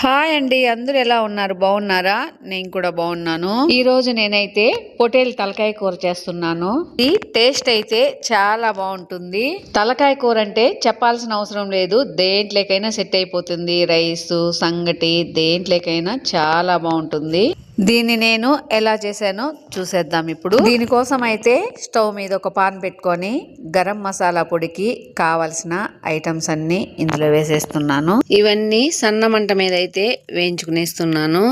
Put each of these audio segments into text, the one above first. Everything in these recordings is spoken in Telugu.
హాయ్ అండి అందరూ ఎలా ఉన్నారు? బాగున్నారా? నేను కూడా బాగున్నాను. ఈ రోజు నేనైతే పొటేల్ తలకాయ కూర చేస్తున్నాను. ఈ టేస్ట్ అయితే చాలా బాగుంటుంది. తలకాయ కూర అంటే చెప్పాల్సిన అవసరం లేదు. దేంట్లోకైనా సెట్ అయిపోతుంది. రైస్ సంగటి దేంట్లోకైనా చాలా బాగుంటుంది. దీన్ని నేను ఎలా చేశానో చూసేద్దాం ఇప్పుడు. దీనికోసం అయితే స్టవ్ మీద ఒక పాన్ పెట్టుకొని గరం మసాలా పొడికి కావలసిన ఐటమ్స్ అన్ని ఇందులో వేసేస్తున్నాను. ఇవన్నీ సన్న మంట మీద అయితే వేయించుకునేస్తున్నాను.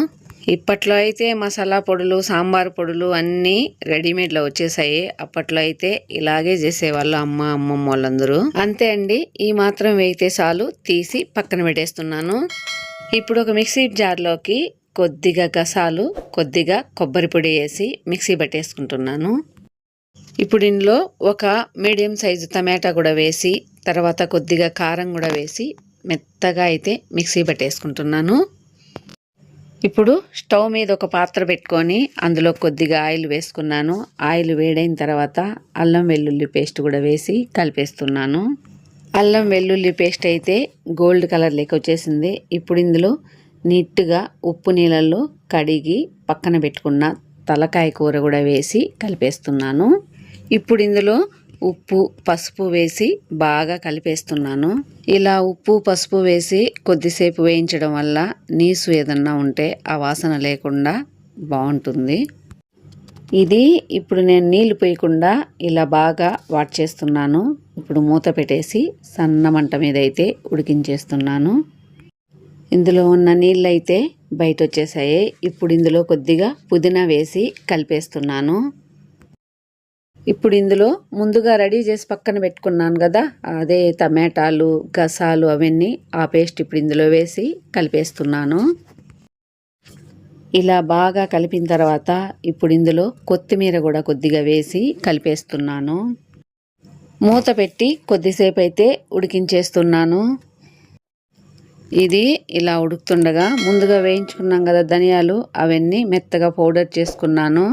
ఇప్పట్లో అయితే మసాలా పొడులు సాంబార్ పొడులు అన్నీ రెడీమేడ్లో వచ్చేసాయి. అప్పట్లో అయితే ఇలాగే చేసేవాళ్ళు అమ్మ అమ్మమ్మ వాళ్ళందరూ. అంతే అండి ఈ మాత్రం వేయితే చాలు తీసి పక్కన పెట్టేస్తున్నాను. ఇప్పుడు ఒక మిక్సీ జార్లోకి కొద్దిగా గసాలు కొద్దిగా కొబ్బరి పొడి వేసి మిక్సీ పట్టేసుకుంటున్నాను. ఇప్పుడు ఇందులో ఒక మీడియం సైజు టమాటా కూడా వేసి తర్వాత కొద్దిగా కారం కూడా వేసి మెత్తగా అయితే మిక్సీ పట్టేసుకుంటున్నాను. ఇప్పుడు స్టవ్ మీద ఒక పాత్ర పెట్టుకొని అందులో కొద్దిగా ఆయిల్ వేసుకున్నాను. ఆయిల్ వేడైన తర్వాత అల్లం వెల్లుల్లి పేస్ట్ కూడా వేసి కలిపేస్తున్నాను. అల్లం వెల్లుల్లి పేస్ట్ అయితే గోల్డ్ కలర్ లెక్క వచ్చేసింది. ఇప్పుడు ఇందులో నీట్గా ఉప్పు నీళ్ళల్లో కడిగి పక్కన పెట్టుకున్న తలకాయ కూర కూడా వేసి కలిపేస్తున్నాను. ఇప్పుడు ఇందులో ఉప్పు పసుపు వేసి బాగా కలిపేస్తున్నాను. ఇలా ఉప్పు పసుపు వేసి కొద్దిసేపు వేయించడం వల్ల నీసు ఏదన్నా ఉంటే ఆ వాసన లేకుండా బాగుంటుంది. ఇది ఇప్పుడు నేను నీళ్ళు పోయకుండా ఇలా బాగా వాట్ చేస్తున్నాను. ఇప్పుడు మూత పెట్టేసి సన్న మంట మీద అయితే ఉడికించేస్తున్నాను. ఇందులో ఉన్న నీళ్ళు అయితే బయట వచ్చేసాయి ఇప్పుడు ఇందులో కొద్దిగా పుదీనా వేసి కలిపేస్తున్నాను. ఇప్పుడు ఇందులో ముందుగా రెడీ చేసి పక్కన పెట్టుకున్నాను కదా అదే టమాటాలు గసాలు అవన్నీ ఆ పేస్ట్ ఇప్పుడు ఇందులో వేసి కలిపేస్తున్నాను. ఇలా బాగా కలిపిన తర్వాత ఇప్పుడు ఇందులో కొత్తిమీర కూడా కొద్దిగా వేసి కలిపేస్తున్నాను. మూత పెట్టి కొద్దిసేపు అయితే ఉడికించేస్తున్నాను. ఇది ఇలా ఉడుకుతుండగా ముందుగా వేయించుకున్నాం కదా ధనియాలు అవన్నీ మెత్తగా పౌడర్ చేసుకున్నాను.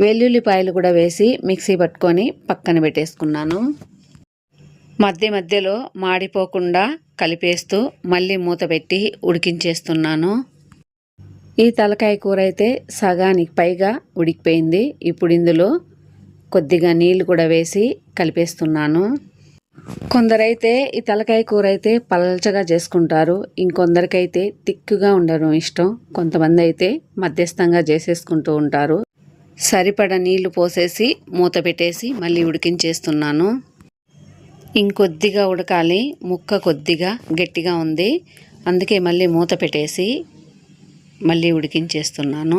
వెల్లుల్లిపాయలు కూడా వేసి మిక్సీ పట్టుకొని పక్కన పెట్టేసుకున్నాను. మధ్య మధ్యలో మాడిపోకుండా కలిపేస్తూ మళ్ళీ మూత పెట్టి ఉడికించేస్తున్నాను. ఈ తలకాయ కూర అయితే సగానికి పైగా ఉడికిపోయింది. ఇప్పుడు ఇందులో కొద్దిగా నీళ్ళు కూడా వేసి కలిపేస్తున్నాను. కొందరైతే ఈ తలకాయ కూర అయితే పల్చగా చేసుకుంటారు. ఇంకొందరికైతే తిక్కుగా ఉండడం ఇష్టం. కొంతమంది అయితే మధ్యస్థంగా చేసేసుకుంటూ ఉంటారు. సరిపడ నీళ్ళు పోసేసి మూత పెట్టేసి మళ్ళీ ఉడికించేస్తున్నాను. ఇంకొద్దిగా ఉడకాలి. ముక్క కొద్దిగా గట్టిగా ఉంది. అందుకే మళ్ళీ మూత పెట్టేసి మళ్ళీ ఉడికించేస్తున్నాను.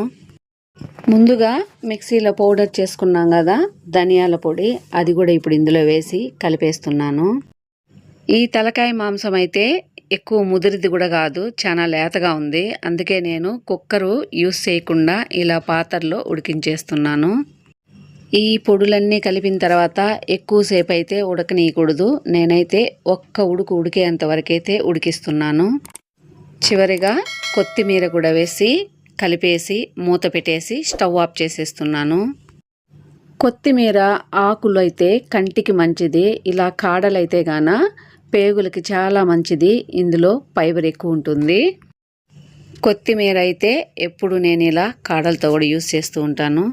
ముందుగా మిక్సీలో పౌడర్ చేసుకున్నాం కదా ధనియాల పొడి అది కూడా ఇప్పుడు ఇందులో వేసి కలిపేస్తున్నాను. ఈ తలకాయ మాంసం అయితే ఎక్కువ ముదిరిది కూడా కాదు చాలా లేతగా ఉంది. అందుకే నేను కుక్కరు యూస్ చేయకుండా ఇలా పాత్రలో ఉడికించేస్తున్నాను. ఈ పొడులన్నీ కలిపిన తర్వాత ఎక్కువసేపు అయితే ఉడకనీయకూడదు. నేనైతే ఒక్క ఉడుకు ఉడికేంత వరకైతే ఉడికిస్తున్నాను. చివరిగా కొత్తిమీర కూడా వేసి కలిపేసి మూత పెట్టేసి స్టవ్ ఆఫ్ చేసేస్తున్నాను. కొత్తిమీర ఆకులు అయితే కంటికి మంచిది ఇలా కాడలైతే గాన పేగులకి చాలా మంచిది ఇందులో ఫైబర్ ఎక్కువ ఉంటుంది. కొత్తిమీర అయితే ఎప్పుడు నేను ఇలా కాడలతో కూడా యూస్ చేస్తూ ఉంటాను.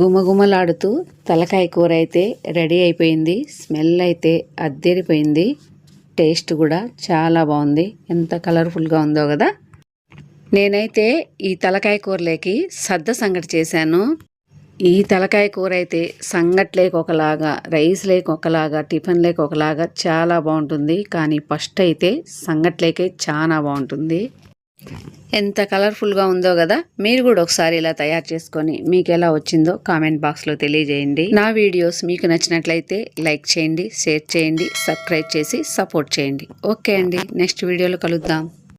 గుమగుమలాడుతూ తలకాయ కూర అయితే రెడీ అయిపోయింది స్మెల్ అయితే అద్దెరిపోయింది టేస్ట్ కూడా చాలా బాగుంది. ఎంత కలర్ఫుల్గా ఉందో కదా? నేనైతే ఈ తలకాయ కూరలేకి సద్ద సంగటి చేశాను. ఈ తలకాయ కూర అయితే సంగటి లేక ఒకలాగా రైస్ లేక ఒకలాగా టిఫిన్ లేక ఒకలాగా చాలా బాగుంటుంది. కానీ ఫస్ట్ అయితే సంగటి లేకే చాలా బాగుంటుంది. ఎంత కలర్ఫుల్గా ఉందో కదా మీరు కూడా ఒకసారి ఇలా తయారు చేసుకొని మీకు ఎలా వచ్చిందో కామెంట్ బాక్స్లో తెలియజేయండి. నా వీడియోస్ మీకు నచ్చినట్లయితే లైక్ చేయండి షేర్ చేయండి సబ్స్క్రైబ్ చేసి సపోర్ట్ చేయండి. ఓకే అండి నెక్స్ట్ వీడియోలో కలుద్దాం.